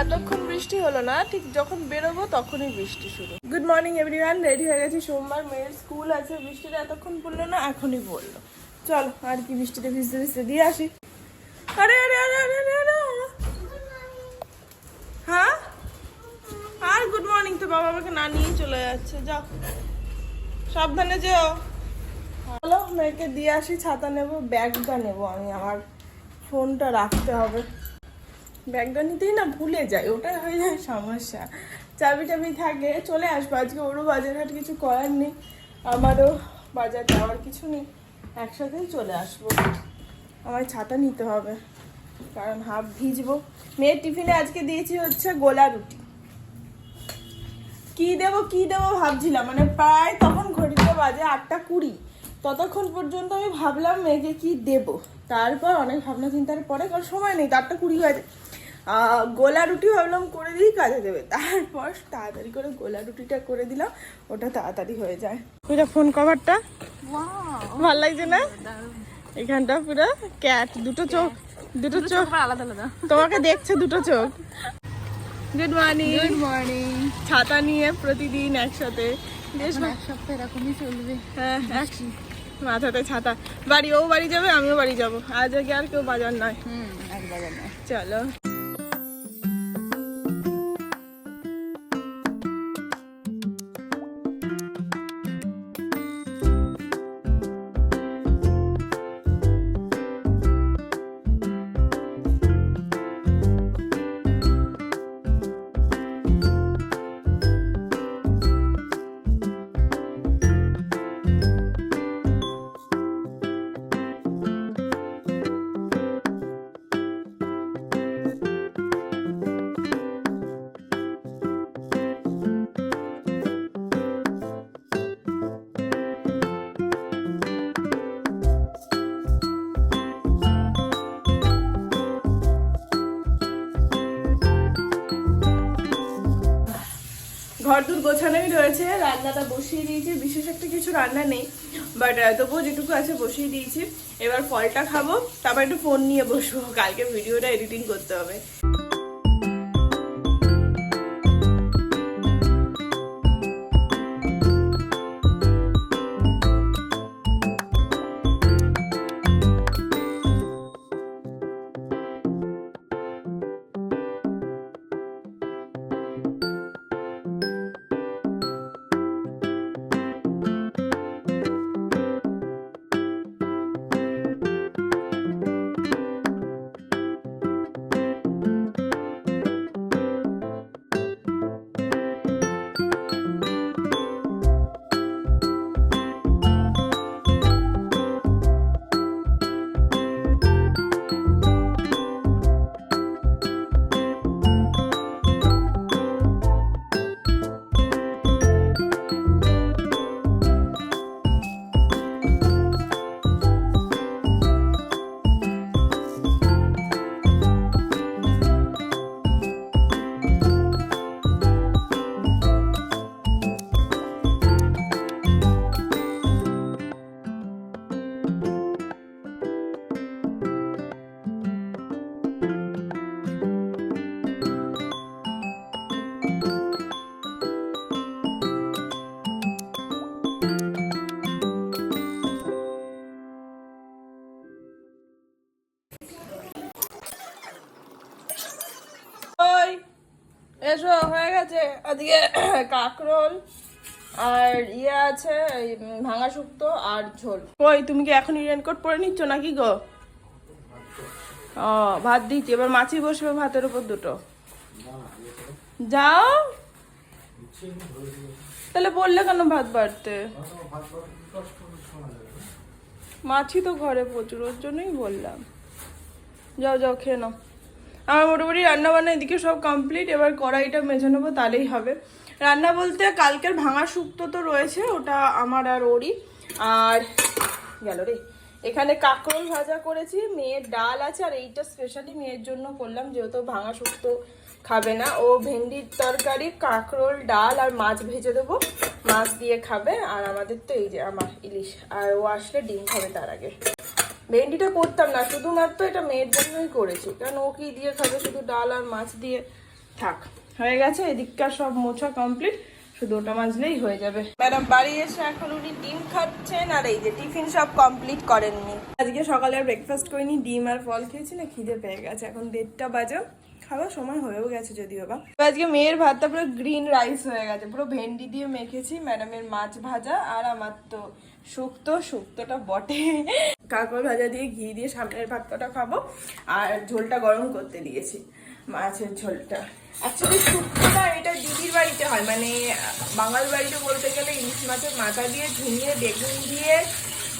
এতক্ষণ বৃষ্টি হলো না, ঠিক যখন বেরোবো তখনই বৃষ্টি শুরু। গুড মর্নিং এভরিওয়ান রেডি হয়ে গেছি। সোমবার মেয়ের স্কুল আছে। বৃষ্টিটা এতক্ষণ পড়ল না, এখনই পড়ল। চলো, আর কি বৃষ্টিতে ভিজতে ভিজতে দিয়ে আসি। আরে আরে আরে আরে আরে আরে। হ্যাঁ? আর গুড মর্নিং তো বাবা আমাকে না নিয়ে চলে যাচ্ছে। যাও। সাবধানে যেও। চলো, মেয়েকে দিয়ে আসি, ছাতা নেব, ব্যাগটা নেব আমি। আমার ফোনটা রাখতে হবে। ব্যাগটা নিতেই না ভুলে যায় ওটাই হয়ে যায় সমস্যা। চাবি টাবি থাকে, চলে আসব। আজকে ওরও বাজার হাট কিছু করার নেই, আমারও বাজার যাওয়ার কিছু নেই, একসাথেই চলে আসব। আমার ছাতা নিতে হবে, কারণ হাফ ভিজবো। মেয়ের টিফিনে আজকে দিয়েছি হচ্ছে গোলা রুটি। কি দেবো কি দেবো ভাবছিলাম মানে প্রায় তখন ঘড়িতে বাজে আটটা কুড়ি। ততক্ষণ পর্যন্ত আমি ভাবলাম মেয়েকে কি দেব? তারপর অনেক ভাবনা চিন্তার পরে কারণ সময় নেই তো আটটা কুড়ি আহ, গোলা রুটি ভাবলাম করে দিই কাজে দেবে। তারপর তাড়াতাড়ি করে গোলা রুটিটা করে দিলাম ওটা তাড়াতাড়ি হয়ে যায়। ওইটা ফোন কভারটা ভালো লাগছে না? এখানটা পুরো ক্যাট দুটো চোখ দুটো চোখ। আলাদা আলাদা। তোমাকে দেখছে দুটো চোখ। গুড মর্নিং গুড মর্নিং ছাতা নিয়ে প্রতিদিন একসাথে। বেশ এক সপ্তাহ এরকমই চলবে। হ্যাঁ মাথাতে ছাতা। বাড়ি ও বাড়ি যাবে আমিও বাড়ি যাব। আজ আগে আর কেউ বাজার নয়। হুম চলো। ঘর দূর গোছানোই রয়েছে, রান্নাটা বসিয়ে দিয়েছি, বিশেষ একটা কিছু রান্না নেই বাট তবুও যেটুকু আছে বসিয়ে দিয়েছি। এবার ফলটা খাব, তারপর একটু ফোন নিয়ে বসবো, কালকে ভিডিওটা এডিটিং করতে হবে। হয়ে গেছে। আজকে কাকরোল আর ইয়ে আছে ভাঙা শুক্তো আর ঝোল। কই, তুমি কি এখন রেনকোট পরে নিচ্ছ নাকি গো? ও, ভাত দিচ্ছি। এবার মাছি বসবে ভাতের উপর দুটো। যাও। তাহলে বললে কেন ভাত বাড়তে? মাছি তো ঘরে প্রচুর, ওর জন্যই বললাম। যাও যাও, খেয়ে নাও। আমার মোটামুটি রান্না বান্না এদিকে সব কমপ্লিট এবার কড়াইটা মেজে নেব, তাহলেই হবে। রান্না বলতে কালকের ভাঙা শুক্তো তো রয়েছে, ওটা আমার আর ওরই। আর গেল রে। এখানে কাঁকরোল ভাজা করেছি, মেয়ের ডাল আছে, আর এইটা স্পেশালি মেয়ের জন্য করলাম, যেহেতু ভাঙা শুক্তো খাবে না। ও ভেন্ডির তরকারি, কাঁকরোল, ডাল আর মাছ ভেজে দেবো। মাছ দিয়ে খাবে, আর আমাদের তো এই যে আমার ইলিশ, আর ও আসলে ডিম খাবে তার আগে। ভেন্ডিটা করতাম না, শুধুমাত্র এটা মেয়ের জন্যই করেছি। কারণ ও কি দিয়ে খাবে? শুধু ডাল আর মাছ দিয়ে। থাক, হয়ে গেছে, এদিককার সব মোছা কমপ্লিট শুধু ওটা মাজলেই হয়ে যাবে। ম্যাডাম, বাড়ি এসে এখন উনি ডিম খাচ্ছেন, আর এই যে টিফিন সব কমপ্লিট করেননি। আজকে সকালে ব্রেকফাস্ট করিনি, ডিম আর ফল খেয়েছি, না খিদে পেয়ে গেছে। এখন দেড়টা বাজে, খাওয়ার সময় হয়েও গেছে যদিও বা। আজকে মেয়ের ভাতটা পুরো গ্রিন রাইস হয়ে গেছে, পুরো ভেন্ডি দিয়ে মেখেছি, ম্যাডামের মাছ ভাজা আর আমার তো শুক্তো, শুক্তোটা বটে। কাকর ভাজা দিয়ে ঘি দিয়ে সামনের ভাতটা খাব। আর ঝোলটা গরম করতে দিয়েছি, মাছের ঝোলটা। অ্যাকচুয়ালি শুক্তোটা এটা দিদির বাড়িতে হয় মানে বাঙাল বাড়িতে বলতে গেলে ইলিশ মাছের মাথা দিয়ে ঝিঙে বেগুন দিয়ে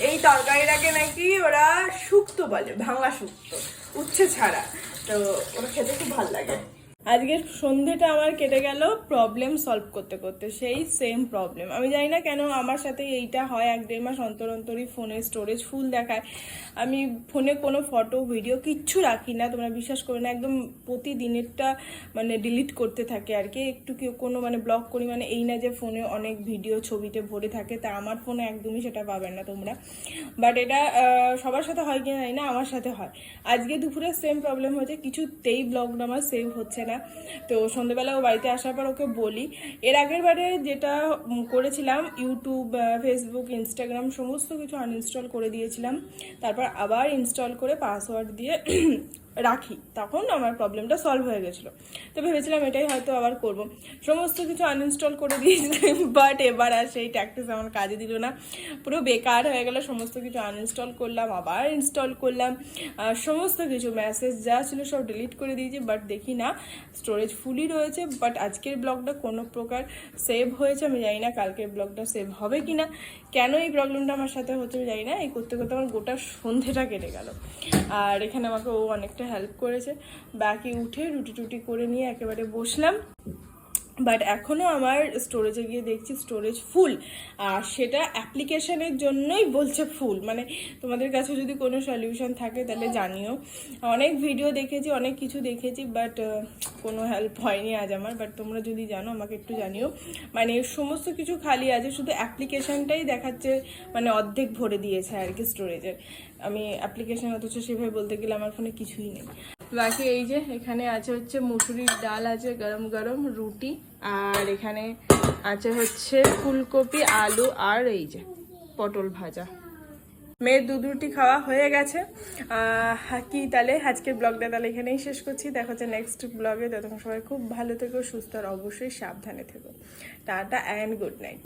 এই তরকারিটাকে নাকি ওরা শুক্তো বলে, ভাঙা শুক্তো, উচ্ছে ছাড়া। তো ওটা খেতে খুব ভালো লাগে। আজকের সন্ধেটা আমার কেটে গেল প্রবলেম সলভ করতে করতে, সেই সেম প্রবলেম আমি জানি না কেন আমার সাথে এইটা হয়, এক দেড় মাস অন্তর অন্তরই ফোনের স্টোরেজ ফুল দেখায়। আমি ফোনে কোনো ফটো ভিডিও কিচ্ছু রাখি না, তোমরা বিশ্বাস করো না, একদম প্রতিদিনেরটা মানে ডিলিট করতে থাকে আর কি। একটু কেউ কোনো মানে ব্লগ করি মানে এই না যে ফোনে অনেক ভিডিও ছবিতে ভরে থাকে, তা আমার ফোনে একদমই সেটা পাবেন না তোমরা। বাট এটা সবার সাথে হয় কি জানি না, আমার সাথে হয়। আজকে দুপুরে সেম প্রবলেম হয়েছে, কিছুতেই ব্লগটা আমার সেভ হচ্ছে না। তো সন্ধ্যেবেলা ও বাড়িতে আসার পর ওকে বলি। এর আগের বারে যেটা করেছিলাম ইউটিউব ফেসবুক ইনস্টাগ্রাম সমস্ত কিছু আনইনস্টল করে দিয়েছিলাম। তারপর আবার ইনস্টল করে পাসওয়ার্ড দিয়ে রাখি। তখন আমার প্রবলেমটা সলভ হয়ে গেছিল। তো ভেবেছিলাম এটাই হয়তো আবার করব। সমস্ত কিছু আনইনস্টল করে দিয়েছিলাম বাট এবার আর সেই ট্যাক্টিস আমার কাজে দিল না। পুরো বেকার হয়ে গেল, সমস্ত কিছু আনইনস্টল করলাম, আবার ইনস্টল করলাম। সমস্ত কিছু মেসেজ যা ছিল সব ডিলিট করে দিয়েছি বাট দেখি না স্টোরেজ ফুলই রয়েছে বাট আজকের ব্লগটা কোনো প্রকার সেভ হয়েছে, আমি জানি না কালকের ব্লগটা সেভ হবে কি না কেন এই প্রবলেমটা আমার সাথে হচ্ছে আমি জানি না, এই করতে করতে আমার গোটা সন্ধেটা কেটে গেল। আর এখানে আমাকে ও অনেকটা হেল্প করেছে। বাকি উঠে রুটি টুটি করে নিয়ে একেবারে বসলাম। বাট এখনও আমার স্টোরেজে গিয়ে দেখছি স্টোরেজ ফুল আর সেটা অ্যাপ্লিকেশানের জন্যই বলছে ফুল মানে তোমাদের কাছে যদি কোনো সলিউশন থাকে তাহলে জানিও। অনেক ভিডিও দেখেছি, অনেক কিছু দেখেছি বাট কোনো হেল্প হয়নি আজ আমার। বাট তোমরা যদি জানো, আমাকে একটু জানিও। মানে সমস্ত কিছু খালি আছে, শুধু অ্যাপ্লিকেশনটাই দেখাচ্ছে মানে অর্ধেক ভরে দিয়েছে আর কি স্টোরেজের আমি অ্যাপ্লিকেশান অথচ সেভাবে বলতে গেলে আমার ফোনে কিছুই নেই। বাকি এই যে এখানে আছে হচ্ছে মুসুরির ডাল, আছে গরম গরম রুটি, আর এখানে আছে হচ্ছে ফুলকপি, আলু, আর এই যে পটল ভাজা। মেয়ের দুধ রুটি খাওয়া হয়ে গেছে। কি তাহলে? আজকের ব্লগটা তাহলে এখানেই শেষ করছি। দেখা হচ্ছে নেক্সট ব্লগে। ততক্ষণ সবাই খুব ভালো থেকো, সুস্থ আর অবশ্যই সাবধানে থেকো। Tata and good night